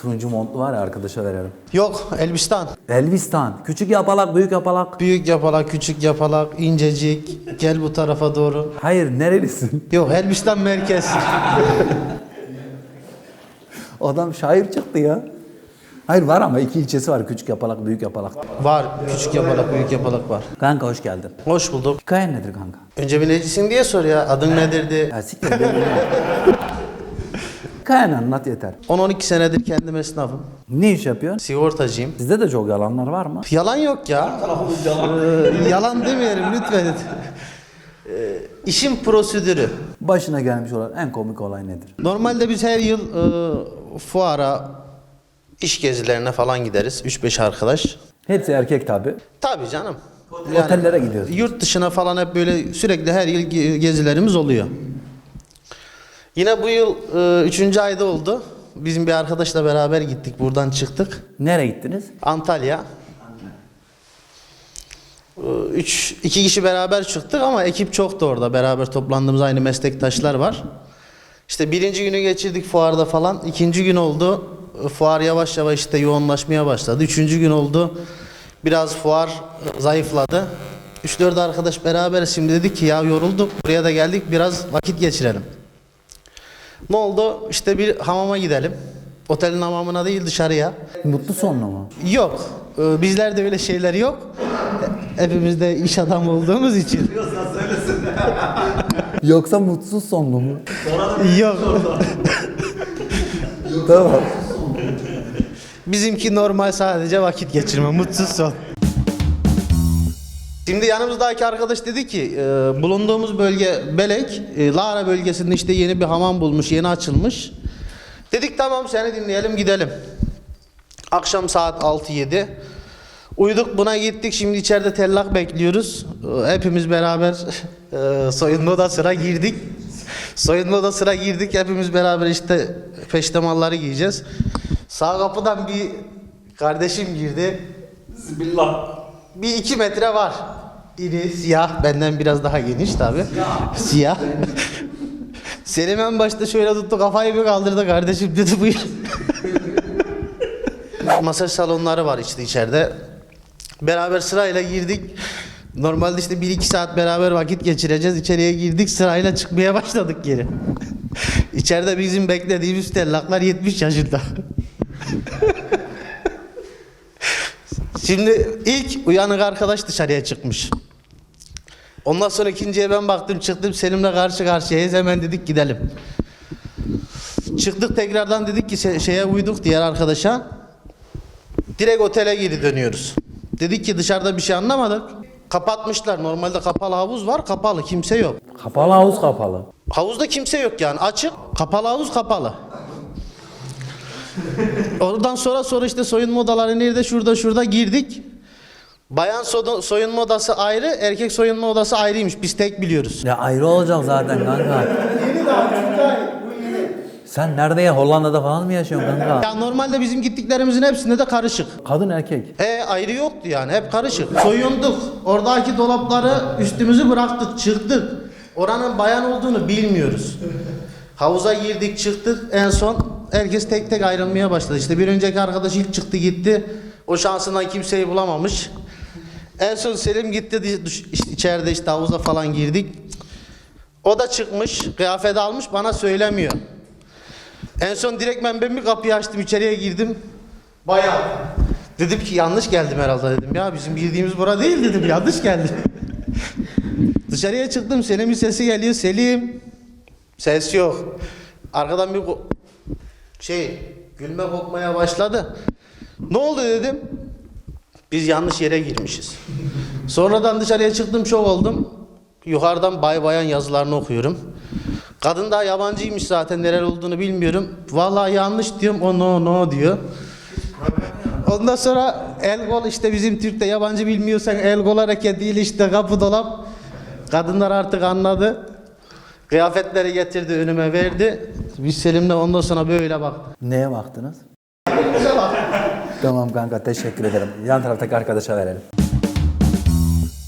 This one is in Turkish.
Turuncu montlu var ya arkadaşa verelim. Yok Elbistan. Elvistan. Küçük yapalak, büyük yapalak. Büyük yapalak, küçük yapalak, incecik. Gel bu tarafa doğru. Hayır nerelisin? Yok Elbistan merkez. Adam şair çıktı ya. Hayır var ama iki ilçesi var. Küçük yapalak, büyük yapalak. var. Küçük yapalak, büyük yapalak var. Kanka hoş geldin. Hoş bulduk. Hikayen nedir kanka? Önce bir necisin diye sor ya. Adın nedirdi? Ya siktir Hikayeni anlat yeter. 10-12 senedir kendim esnafım. Ne iş yapıyorsun? Sigortacıyım. Sizde de çok yalanlar var mı? Yalan yok ya. Ee, yalan demeyelim lütfen. Ee, işin prosedürü. Başına gelmiş olan en komik olay nedir? Normalde biz her yıl e, fuara, iş gezilerine falan gideriz. 3-5 arkadaş. Hepsi erkek tabi. Tabii canım. Otellere gidiyoruz. Yurt dışına falan hep böyle sürekli her yıl ge- gezilerimiz oluyor. Yine bu yıl e, üçüncü ayda oldu. Bizim bir arkadaşla beraber gittik. Buradan çıktık. Nereye gittiniz? Antalya. E, Üç, iki kişi beraber çıktık ama ekip çoktu orada. Beraber toplandığımız aynı meslektaşlar var. İşte birinci günü geçirdik fuarda falan. İkinci gün oldu. E, Fuar yavaş yavaş işte yoğunlaşmaya başladı. Üçüncü gün oldu. Biraz fuar e, zayıfladı. 3-4 arkadaş beraber şimdi dedik ki ya yorulduk. Buraya da geldik biraz vakit geçirelim. Ne oldu? İşte bir hamama gidelim. Otelin hamamına değil dışarıya. Mutlu sonlu mu? Yok. Ee, Bizlerde öyle şeyler yok. Hepimiz de iş adamı olduğumuz için. Yoksa mutsuz sonlu mu? yok. tamam. Bizimki normal sadece vakit geçirme, mutsuz son. Şimdi yanımızdaki arkadaş dedi ki e, bulunduğumuz bölge Belek, e, Lara bölgesinde işte yeni bir hamam bulmuş, yeni açılmış. Dedik tamam seni dinleyelim gidelim. Akşam saat 6-7. Uyuduk buna gittik şimdi içeride tellak bekliyoruz. E, Hepimiz beraber e, soyunma odasına girdik. Soyunma odasına girdik hepimiz beraber işte peştemalları giyeceğiz. Sağ kapıdan bir kardeşim girdi. Bismillah. Bir iki metre var. İri, siyah, benden biraz daha geniş tabi. Siyah. Selim en başta şöyle tuttu kafayı bir kaldırdı kardeşim dedi buyur. Masaj salonları var işte içeride. Beraber sırayla girdik. Normalde işte 1-2 saat beraber vakit geçireceğiz. İçeriye girdik sırayla çıkmaya başladık geri. İçeride bizim beklediğimiz tellaklar 70 yaşında. Şimdi ilk uyanık arkadaş dışarıya çıkmış. Ondan sonra ikinciye ben baktım çıktım Selim'le karşı karşıyayız hemen dedik gidelim. Çıktık tekrardan dedik ki şeye uyduk diğer arkadaşa. Direkt otele geri dönüyoruz. Dedik ki dışarıda bir şey anlamadık. Kapatmışlar. Normalde kapalı havuz var. Kapalı. Kimse yok. Kapalı havuz kapalı. Havuzda kimse yok yani. Açık. Kapalı havuz kapalı. Oradan sonra sonra işte soyunma odaları nerede? Şurada şurada girdik. Bayan soyunma odası ayrı, erkek soyunma odası ayrıymış. Biz tek biliyoruz. Ya ayrı olacak zaten kanka. Sen nerede ya? Hollanda'da falan mı yaşıyorsun kanka? Ya normalde bizim gittiklerimizin hepsinde de karışık. Kadın erkek. E ayrı yoktu yani hep karışık. Soyunduk. Oradaki dolapları üstümüzü bıraktık, çıktık. Oranın bayan olduğunu bilmiyoruz. Havuza girdik, çıktık. En son herkes tek tek ayrılmaya başladı. İşte bir önceki arkadaş ilk çıktı gitti. O şansından kimseyi bulamamış. En son Selim gitti içeride işte havuza falan girdik. O da çıkmış, kıyafet almış bana söylemiyor. En son direkt ben, bir kapıyı açtım içeriye girdim. Bayağı. Dedim ki yanlış geldim herhalde dedim. Ya bizim girdiğimiz bura değil dedim. Yanlış geldim. Dışarıya çıktım. Selim'in sesi geliyor. Selim. Ses yok. Arkadan bir şey gülme kopmaya başladı. Ne oldu dedim. Biz yanlış yere girmişiz. Sonradan dışarıya çıktım çok oldum. Yukarıdan bay bayan yazılarını okuyorum. Kadın da yabancıymış zaten neler olduğunu bilmiyorum. Vallahi yanlış diyorum o no no diyor. Ondan sonra el kol işte bizim Türk'te yabancı bilmiyorsan el kol hareketiyle işte kapı dolap. Kadınlar artık anladı. Kıyafetleri getirdi önüme verdi. Biz Selim'le ondan sonra böyle baktık. Neye baktınız? Tamam kanka teşekkür ederim. Yan taraftaki arkadaşa verelim.